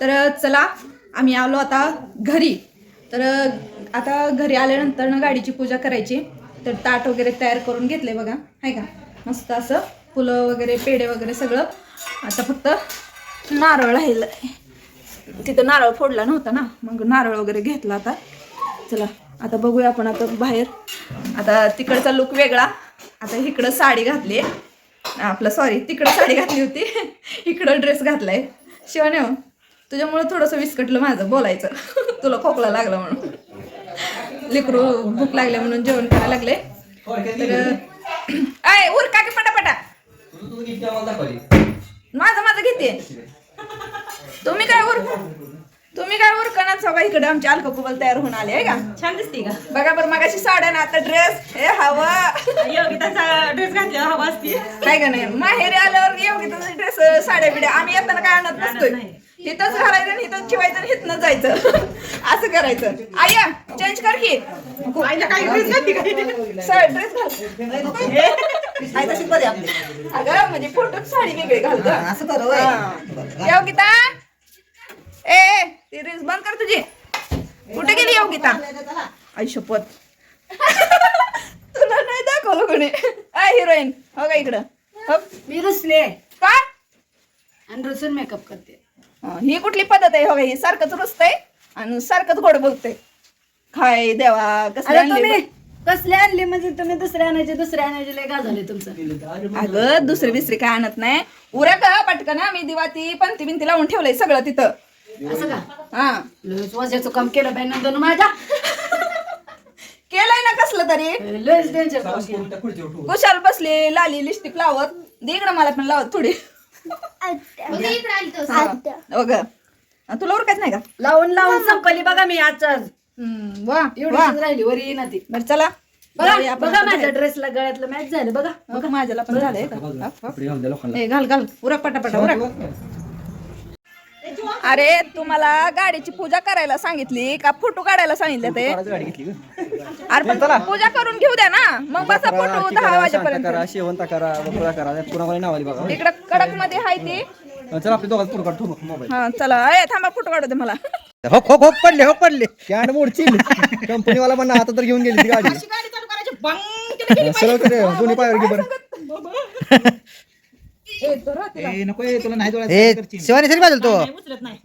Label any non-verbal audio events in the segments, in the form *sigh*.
तर चला आम्ही आलो आता घरी. तर आता घरी आल्यानंतर ना गाडीची पूजा करायची. तर ताट वगैरे तयार करून घेतले बघा. आहे का? मस्त असं फुलं वगैरे पेढे वगैरे सगळं. आता फक्त नारळ राहिलं तिथं नारळ फोडला नव्हता ना मग नारळ वगैरे घेतला आता. चला आता बघूया आपण आता बाहेर. आता तिकडचा लुक वेगळा. आता इकडं साडी घातली आपलं सॉरी तिकडं साडी घातली होती. *laughs* इकडं ड्रेस घातलाय. शिवाने हो तुझ्यामुळं थोडंसं विस्कटलं माझं बोलायचं. तुला खोकला लागला म्हणून. लेकरू भूक लागले म्हणून जेवण करायला लागले. तर आय उरका की पटापटा. माझं माझं घेते. तुम्ही काय उरक तुम्ही काय उरकणार सगळं इकडे? आमचे अल्कोबल तयार होऊन आले आहे का? छान दिसते का? बघा बरं मगाशी साड्या ना आता ड्रेस हे हवा. योगिताचा ड्रेस घातल्यावर हवा असते. काय का नाही माहेरी आल्यावर योग्य ड्रेस साड्या बिड्या. आम्ही येताना काय आणत नसतोय. इथंच घालायचं आणि इथंच ठेवायचं आणि इथनं जायचं. *laughs* असं करायचं. आया चेंज कर की. आईला काही ड्रेस घातली का ड्रेस घाल. अगं म्हणजे फोटोत साडी वेगळी घाल गं. असं करू. योगिता ए ए, ती रील्स बंद कर तुझी. कुठे गेली योगिता आई शपथ. *laughs* तुला नाही दाखवलं कोणी. आय हिरोईन हो का इकडं. हो. मी रुसले. का आणि रुसून मेकअप करते. हा, ही कुठली पद्धत आहे? हो का ही सारखंच रुसतंय आणि सारखंच गोड बोलतंय. खाय देवा कसं अरे आणले? कसले आणले? म्हणजे तुम्ही दुसरे आणायचे दुसरे आणायचे लय झाले तुमचं. अगं दुसरी बिसरी काय आणत नाही. उऱ्या का पटकन आम्ही दिवाती पंती बिंती लावून ठेवलंय सगळं तिथं. असं का? हा. लयच काम केलं बाई नंतर माझ्या. केलंय ना कसलं तरी. लयच डेंजर काम केलं कुशाल बसली लाली लिपस्टिक लावत. दे इकडं मला पण लावत थोडी. हा. हो ग. तुला उरकायच नाही का? लावून लावून संपली बघा मी आजच हम्म, वा वा. एवढी राहिली वरी ना ती. बरं चला. बघा आपण माझ्या. ड्रेसला गळ्यातलं मॅच झालं बघा. बघ माझ्याला पण झालंय. का. ए, घाल घाल. उरक पटापटा उरक अरे तुम्हाला गाडीची पूजा करायला सांगितली का फोटो काढायला सांगितले ते? अरे पण पूजा करून घेऊ द्या ना. मग बसा फोटो दहा वाजेपर्यंत. करा शेवंता करा बकुळा करा. कुणाला नाव आली बघा. इकडं कडकमध्ये आहे ती. चला आपल्या दोघात फोटो काढतो मोबाईल. हा चला. ए थांबा फोटो काढू दे मला. हो हो हो पडले हो पडले. कॅन्ड मोडची कंपनीवाला म्हणा आता तर घेऊन गेली ती गाडी. गाडी चालू करायची बंग सरळ करे दोन्ही पायावर घे बरं. *laughs* ए, तो राहते. ए शिवानी सरी बाजूल तो. उचलत नाही.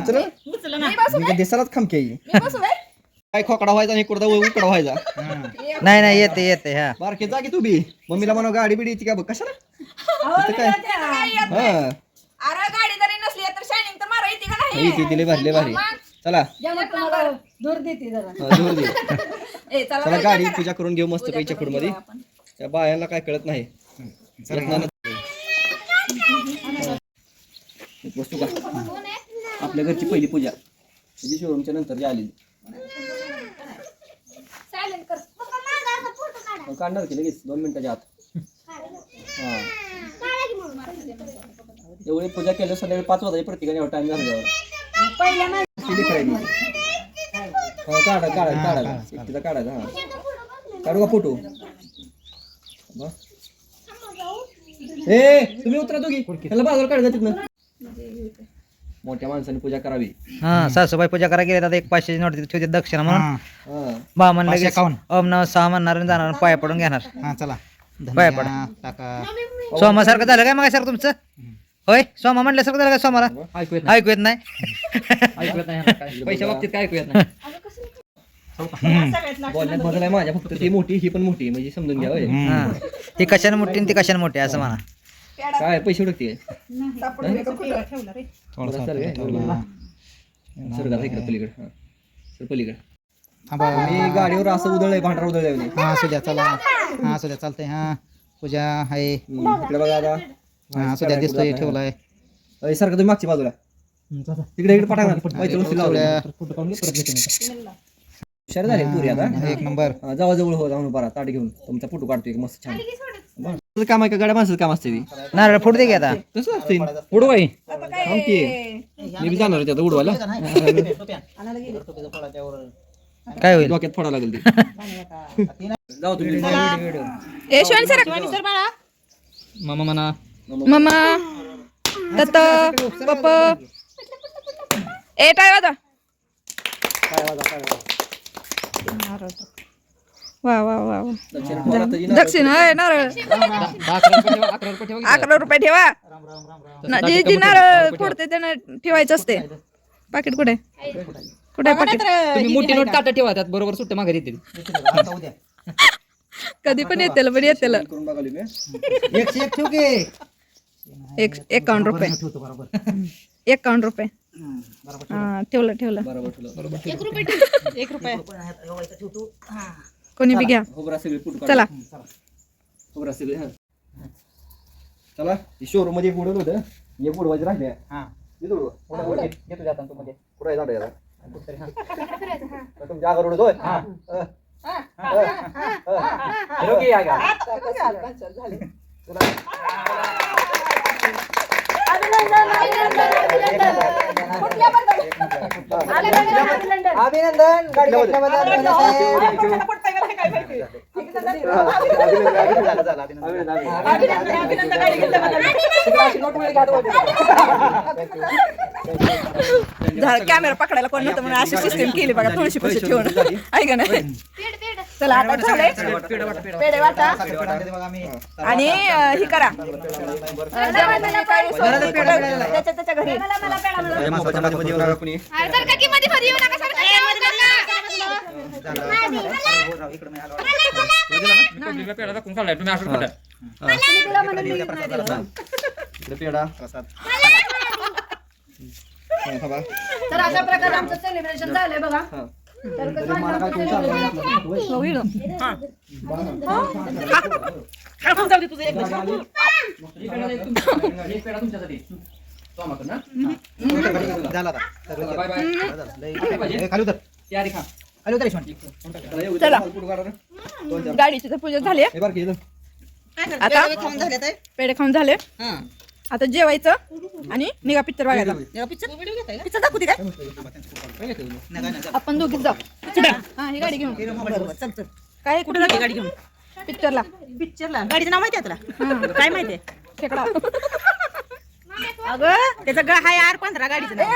उचल. उचल काय खमके मी बसू काय काय खोकडा व्हायचा आणि कुठं उकडा व्हायचा? *laughs* नाही नाही येते येते हा. बारके जा की तू बी. मम्मीला म्हणा गाडी बिडी येते का बघ कशाला? इथं काय? हा. अरे गाडी जरी नसली तर शायनिंग तर मारा येते का नाही? येते तिले भारी लय भारी. चला. जेव्हा तुम्हाला दूर देते जरा. हा, जोर दे. *laughs* ए चला चला गाडी पूजा करून घेऊ मस्त पैकी चकूडमध्ये. त्या बायांना काय कळत नाही. रत्नानं- वस्तू का आपल्या घरची पहिली पूजा. त्याची शोरूमच्या नंतर जी आली मग काढणार की लगेच? दोन मिनिटाच्या आत. हा. एवढी पूजा केलं संध्याकाळी पाच वाजायची प्रत्येकाने एवढा टाइम हा काढा काढा काढा. एकटीचा काढायचा हा. काढू का फोटो. ए तुम्ही उतरा दोघी. त्याला बाजूला काढा तिथनं मोठ्या माणसाने पूजा करावी. हा सासूबाई पूजा करायला गेले आता एक पाचशे नोट ठेवते दक्षिणा म्हणून. हा. बा म्हणलं लगेच ओम नम सहा म्हणणार आणि जाणार आणि पाया पडून घेणार. हा चला. पाया पड. सोमासारखं झालं काय मग सारखं तुमचं? होय सोमा म्हणल्यासारखं झालं काय सोमाला? ऐकू येत ऐकू येत नाही. ऐकू येत नाही. पैशा बाबतीत काय ऐकू येत नाही? बोलण्यात बदल आहे माझ्या फक्त ती मोठी ही पण मोठी म्हणजे समजून घ्या होय. हा. ती कशाने मोठी आणि ती कशाने मोठी असं म्हणा. काय पैसे उडकते? सर इकडे पलीकडे. हा. सर पलीकडे. थांबा मी गाडीवर असं उधळलंय भांडरा उधळलंय म्हणे. हा असू द्या चला. हा असू द्या चालतंय हा. पूजा आहे इकडे बघा आता. हा असू द्या दिसतोय ठेवलाय. अय, सारखं तुम्ही मागची बाजूला? तिकडे इकडे वस्ती लावल्या. हुशार झाले पुरी आता. एक नंबर. हा, जावा जवळ हो जाऊन बरा ताट घेऊन. तुमचा फोटो काढतोय एक मस्त छान. बरं. तुझं काम आहे का? गाड्या माणसाचं काम असते नारळ फुट दे की आता. कसं असते थांब की. मी बी जाणार होते आता उडवायला. काय होईल? डोक्यात फोडा लागेल ते. जाऊ तुम्ही. ए शिवानी सर मामा म्हणा. मम्मा तत पप्पा. ए टाय वाजा काय वाजा काय वाजा वा वा वा वा. दक्षिण नारळ. दक्षिण आहे नारळ अकरा रुपये ठेवा. ना जे जी नारळ फोडते त्यानं ठेवायचं असते. पाकिट कुठे? कुठे पाकिट? तुम्ही मोठी नोट ताटा ठेवा त्यात बरोबर सुट्ट आता उद्या कधी पण येतेल पण येतेल. करून बघाली मी. एकशे एक ठेव की? एक एकावन्न रुपये. ठेवतो बरोबर. एकावन्न रुपये. हम्म, बरोबर हा ठेवलं ठेवलं. बरोबर ठेवलं बरोबर. ठेवतो. हा. कोणी बी घ्या. खोबरा सगळे फुट चला. खोबरा सगळे हा. चला शोरूममध्ये एक उडवलं होतं. एक उडवायचे राहिले. हा. येतो उडवा. उडवा, उडवा. घेतो जाता तू मध्ये. कुठं आहे झाडं याला? तर तुमच्या आगावर उडवतोय? अ. अ. अ. हिरो की? आगा? अभिनंदन. गाडी घेतल्याबद्दल धन्यवाद. कॅमेरा पकडायला कोण नव्हतं म्हणून अशी सिस्टीम केली बघा थोडीशी पैसे ठेवून. आहे का नाही? चला आता झालंय. पेढे वाटा. आणि ही करा. त्याच्या घरी. इकडं मी आलो. पेढा? दाखवून खाल्लाय तुम्ही असं खाल्लाय. इकडे पेढा. हा. तर अशा प्रकारे आमचं सेलिब्रेशन झालंय बघा. हा. तर कसं तुम्ही चालू नका. होय. होईल. एक पेढा तुमच्यासाठी? झालं खाली उतर. चला. गाडीची तर पूजा झाली. हे. आता पेढे खाऊन झाले. आता जेवायचं आणि निघा पिक्चर बघायला. पिक्चर. दाखवते काय. आपण दोघीच जाऊ. हा ही गाडी घेऊन. काय कुठे जाते? गाडी घेऊन. पिक्चरला. पिक्चरला. गाडीचं नाव माहिती आहे तुला? काय माहिती आहे? खेकडा अगं त्याचं ग हाय आर पंधरा गाडीचं नाव.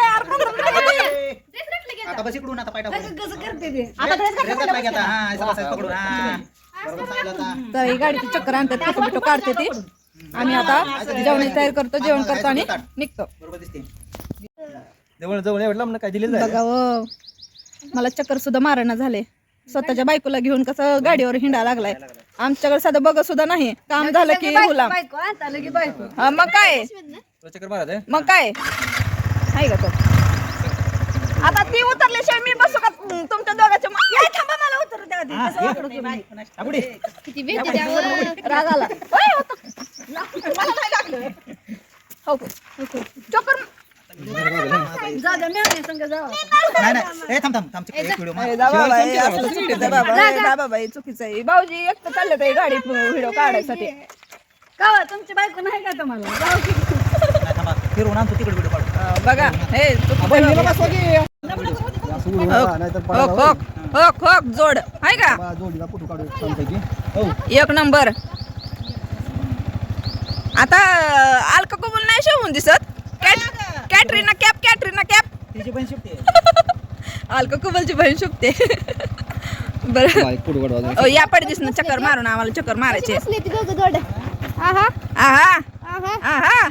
*laughs* आता बस इकडून आता पाय टाकून. कसं करते ते. आता ड्रेस घातला पाहिजे आता. हा, असं बसायचं पकडून. हा. बरोबर सांगितलं आता. तर ही गाडीची चक्कर आणतात फोटो बिटो काढते ती. आम्ही आता जेवणाची तयारी करतो जेवण करतो आणि निघतो. बरोबर दिसते जवळ जवळ एवढं लांब काय दिलेलं बघा व मला चक्कर सुद्धा मारणं झाले. स्वतःच्या बायकोला घेऊन कसं गाडीवर हिंडा लागलाय. आमच्याकडे साधं बघ सुद्धा नाही. काम झालं की गुलाम बायको आता लगे बायको. हा, मग काय? चक्कर आहे? मग काय? आहे का तो? आता ती उतरल्याशिवाय मी बसू का? तुम- तुमच्या दोघांच्या मा- ए, थांबा मला उतरू द्या आधी. कसं वाकडं तुम्ही? राग आला. ओय, होतं. मला नाही लागलं. हो. चक्कर जा द्या मी संग जावा नाही नाही ए थांब थांब थांब एक व्हिडिओ ए, जा बाबा, ए, असलं चुकीचं आहे बाबा. ए, जा बाबा, हे चुकीचं आहे. भाऊजी एक तर चाललं ते गाडी व्हिडिओ काढायसाठी. का तुमची बायको नाही का तुम्हाला? जाऊ की. नाही थांबा. फिरवून आणतो तिकडे व्हिडिओ बघा हे चुकीचं आहे. बाबा. होक होक होक होक जोड. आहे का? बा, जोडीला फोटो काढू छानपैकी. हो. एक नंबर. आता अल्क कबूल नाही शेवून दिसत. Kat Katrina Kaif Katrina Kaif. तिची पण शिफ्ट अल्क कबूलची बहीण शुकते. *laughs* बरं. या पडदिसनं चक्कर मारून आम्हाला चक्कर मारायचे. आहा. आहा. आहा.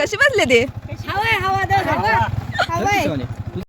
कशी बसले ते? हवा हवा हवा